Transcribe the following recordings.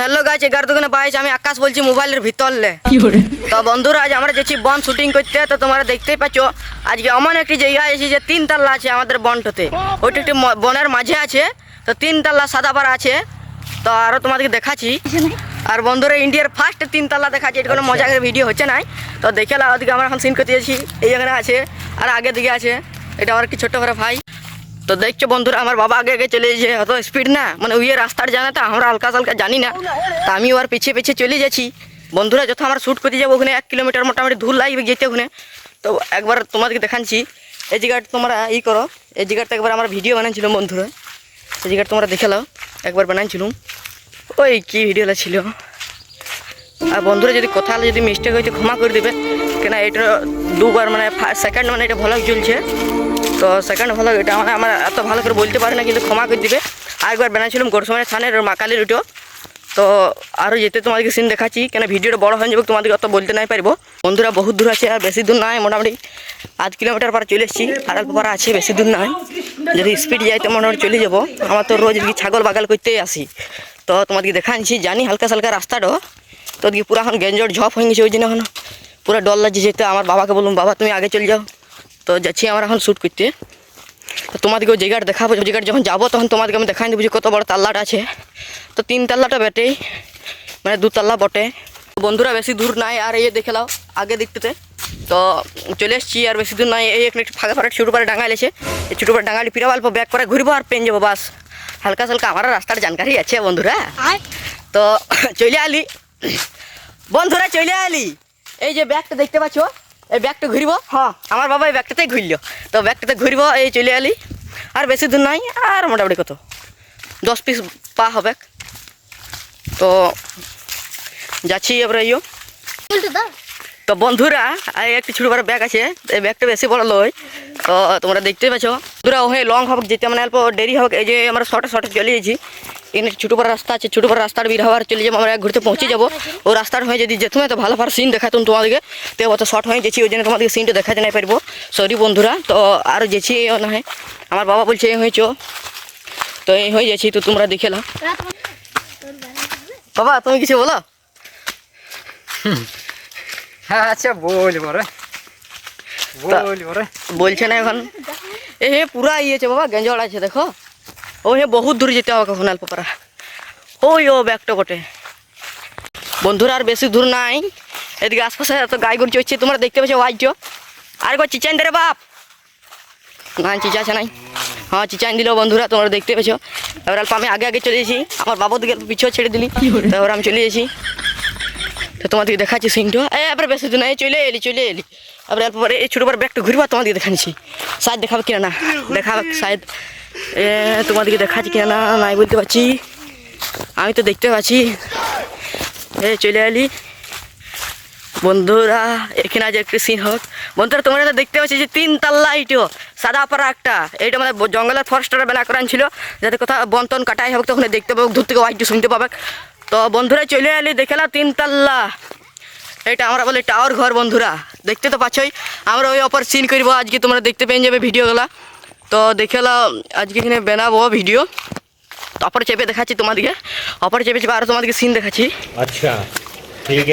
Hello গাছ এগারো দোকানে বাইশ আমি আকাশ বলছি মোবাইলের ভিতরলে। তো বন্ধুরা আজ আমরা যাচ্ছি বন শুটিং করতে তো তোমরা দেখতেই পাচ্ছ আজকে এমন একটি জায়গা আছে যে তিন তাল্লা আছে আমাদের বনটাতে। ওইটা একটি বনের মাঝে আছে তো তিন তাল্লা সাদা পাড়া আছে। তো আরও তোমাদেরকে দেখাচ্ছি। আর বন্ধুরা ইন্ডিয়ার ফার্স্ট তিন তাল্লা দেখাচ্ছি এটা কোনো মজাকের ভিডিও হচ্ছে নাই। তো দেখে ওদিকে আমরা এখন সিন করতে যাচ্ছি এই জায়গাটা আছে আর আগে দিকে আছে। এটা আমার কি ছোট্ট করে ভাই। তো দেখছ বন্ধুরা, আমার বাবা আগে আগে চলে যাচ্ছে অত স্পিড না মানে ওই রাস্তার জানা তো আমরা হালকা হালকা জানি না। তা আমি ওর পিছিয়ে পিছিয়ে চলে যাচ্ছি। বন্ধুরা, যত আমার শ্যুট করতে যাব ওখানে, এক কিলোমিটার মোটামুটি ধুল লাগবে যেতে ওখানে। তো একবার তোমাদেরকে দেখাচ্ছি। এই জায়গাটা তোমরা ই করো, এই জায়গাটা একবার আমার ভিডিও বানাচ্ছিলাম বন্ধুরা। এই জায়গাটা তোমরা দেখে নাও, একবার বানাচ্ছিলাম ওই কি ভিডিওটা ছিল? আর বন্ধুরা, যদি কথা যদি মিস্টেক হয়েছে ক্ষমা করে দেবে। কেন এটা দুবার মানে সেকেন্ড মানে এটা ভালো চলছে। তো সেকেন্ড ভালো এটা মানে আমার এত ভালো করে বলতে পারি না, কিন্তু ক্ষমা করে দিবে। আরেকবার বানাইছিলাম গোরসমানের স্থানের মাকালির ওটো তো আরও যেতে তোমাদেরকে সিন দেখাচ্ছি, কেন ভিডিওটা বড় হয়ে যাবে তোমাদেরকে অত বলতে নাই পারব। বন্ধুরা বহুত দূর আছে আর বেশি দূর নয়, মোটামুটি আধ কিলোমিটার পর চলে এসেছি আর অল্প পর আছে, বেশি দূর নয়। যদি স্পিড যাই তো মোটামুটি চলে যাব। আমার তো রোজ এদিকে ছাগল বাগাল করতেই আসি। তো তোমাদেরকে দেখাচ্ছি, জানি হালকা সালকা রাস্তাটা। তো ওদিকে পুরো এখন গেঞ্জট ঝপ হয়ে গেছে ওই জন্য এখন। পুরো ডর লাগছে যেতে, আমার বাবাকে বললাম বাবা, তুমি আগে চলে যাও। তো যাচ্ছি আমরা এখন শ্যুট করতে। তো তোমাদেরকে ওই জায়গাটা দেখাবো জায়গাটা যখন যাব তখন তোমাদেরকে আমি দেখাই দেবো যে কত বড় তাল্লাটা আছে। তো তিন তাল্লাটা বেটেই মানে দু তাল্লা বটে। বন্ধুরা বেশি দূর নাই আর এই দেখে লাও আগে দিকটাতে তো চলে এসেছি আর বেশি দূর নাই এই একটু একটু ফাঁকা ফাঁকা ছোটো পারে ডাঙাল এসে এই ছোটো পারে ডাঙালি ফিরে অল্প ব্যাক করে ঘুরবো আর পেন যাব বাস। হালকা সালকা আমার রাস্তার জানকারি আছে বন্ধুরা। তো চলে আলি। বন্ধুরা চলে আলি। এই যে ব্যাগটা দেখতে পাচ্ছ? এই ব্যাগটা ঘুরবো? হ্যাঁ। আমার বাবা এই ব্যাগটাতেই ঘুরল। তো ব্যাগটাতে ঘুরবো এই চলে আলি আর বেশি দূর নাই আর মোটামুটি কত? দশ পিস পা হবে। তো যাচ্ছি এবারে ইয়ো। তো। বন্ধুরা এই একটি ছোটো বড় ব্যাগ আছে এই ব্যাগটা বেশি বড় লয় তো তোমরা দেখতেই পাচ্ছ। বন্ধুরা ওহে লং হবে যেতে মানে অল্প দেরি হোক এই যে আমরা শর্টে শর্টে চলে যাচ্ছি এখানে ছোটো বড় রাস্তা আছে ছোটো বড় রাস্তার বের হওয়ার চলে যাব আমরা ঘুরতে পৌঁছে যাব। ও রাস্তার হয়ে যদি যেতুম তো ভালো ভালো সিন দেখাতুম তোমাদেরকে। তো অত শর্ট হয়ে গেছি ওই জন্য তোমাদেরকে সিনটা দেখাতে নাই পারব। সরি বন্ধুরা তো আর যেছি না হয়। আমার বাবা বলছে এই হয়েছ। তো এই হয়ে যাচ্ছি তো তোমরা দেখে নাও। বাবা তুমি কিছু বলো? হ্যাঁ আচ্ছা বল বরে বল বরে বলছে না এখন। এ পুরা ইয়েছে বাবা গেঞ্জল আছে দেখো। ও হে বহুত দূর যেতে হবে কখন অল্প পারা ওই ও ব্যাগটা বটে। বন্ধুরা আর বেশি দূর নাই। এদিকে আশপাশে এত গাই গরু চড়ছে তোমরা দেখতে পাচ্ছ ওয়াইছ আর গো চিচাইন দে রে বাপ। না চিচা আছে নাই। হ্যাঁ চিচাইন দিল বন্ধুরা তোমরা দেখতে পেয়েছ। এবার অল্প আমি আগে আগে চলে এসেছি। আমার বাবু দিকে পিছিয়ে ছেড়ে দিলি। তারপর আমি চলে এসেছি। তো তোমাদেরকে দেখাচ্ছি সিনটা এ এবার বেশি দূর নাই চলে এলি চলে এলি। এবার অল্প পরে এই ছোটো পরে ব্যাগটা ঘুরবা তোমাদেরকে দেখাচ্ছি। সাইড দেখাবে কিনা না? দেখাবে সাইড তোমাদেরকে দেখাচ্ছি কিনা? না নাই বলতে পারছি, আমি তো দেখতে পাচ্ছি। এ, চলে এলি। বন্ধুরা, এখানে আজ একটু সিন হোক। বন্ধুরা, তোমরা দেখতে পাচ্ছি যে তিন তাল্লা এইটো সাদা পাড়া একটা। এইটা মানে জঙ্গলের ফরেস্টার বেলা করান ছিল। যাতে কোথাও বন্তন কাটাই হোক, তখন দেখতে পাবো, দূর থেকে ওয়াইট শুনতে পাবে। তো বন্ধুরা, চলে এলি, দেখে না তিন তাল্লা। এটা আমরা বলি টাওয়ার ঘর, বন্ধুরা। দেখতে তো পাচ্ছই। আমরা ওই অপর সিন করব আজকে, তোমরা দেখতে পেয়ে যাবে ভিডিওগুলা তো দেখালাম আজকে এখানে বানাবো ভিডিও অপর চেপে দেখাচ্ছি তোমাদেরকে। অপর চেপে চেপে আরও তোমাদেরকে সিন দেখাচ্ছি। আচ্ছা ঠিক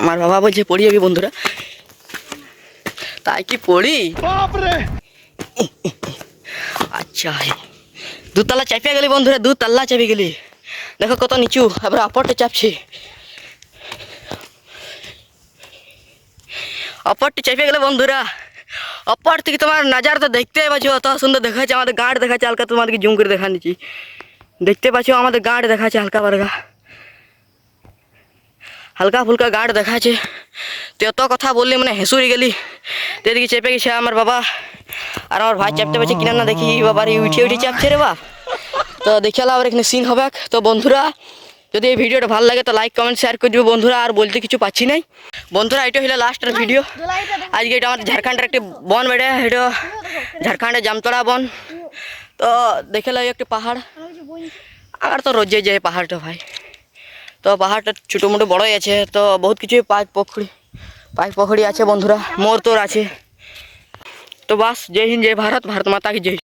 আমার বাবা বলছে পড়ি যাবি বন্ধুরা। তাই কি পড়ি? আচ্ছা দুতলা চাপিয়ে গেলি বন্ধুরা দুতলা চাপিয়ে গেলি। দেখো কত নিচু আবার আপরটা চাপছি। অপরটি চেপে গেলে বন্ধুরা। অপর থেকে তোমার নাজার তো দেখতে পাচ্ছ, অত সুন্দর দেখাচ্ছে, আমাদের গাঁট দেখাচ্ছে, হালকা তোমাদেরকে জুম করে দেখা নিচ্ছি দেখতে পাচ্ছ, আমাদের গাঁট দেখাচ্ছে, হালকা বারগা হালকা ফুলকা গার্ড দেখাচ্ছে। তো এত কথা বললে মানে হেসুরি গেলি। তো এদিকে চেপে গেছে আমার বাবা। আর আমার ভাই চাপতে পারছে কিনা না দেখি বাবার উঠে উঠে চাপছে রে বাপ। তো দেখে আবার এখানে সিন হবে তো বন্ধুরা যদি এই ভিডিওটা ভালো লাগে তো লাইক কমেন্ট শেয়ার করে দিবে বন্ধুরা। আর বলতে কিছু পাচ্ছি নাই। বন্ধুরা, এটা হলো লাস্টের ভিডিও আজকে এটা আমার ঝাড়খণ্ডের একটি বন বেড়ে। এটা ঝাড়খণ্ডের জামতলা বন। তো দেখে লাই একটি পাহাড়। আর তো রোজে যায় পাহাড়টা ভাই। তো পাহাড়টা ছোটো মোটো বড়ই আছে। তো বহুত কিছু পাইক পুকুরি পাইক পুকুরি আছে বন্ধুরা। মোর তোর আছে। তো বাস, জয় হিন্দ, জয় ভারত। ভারত মাতা কি জয়।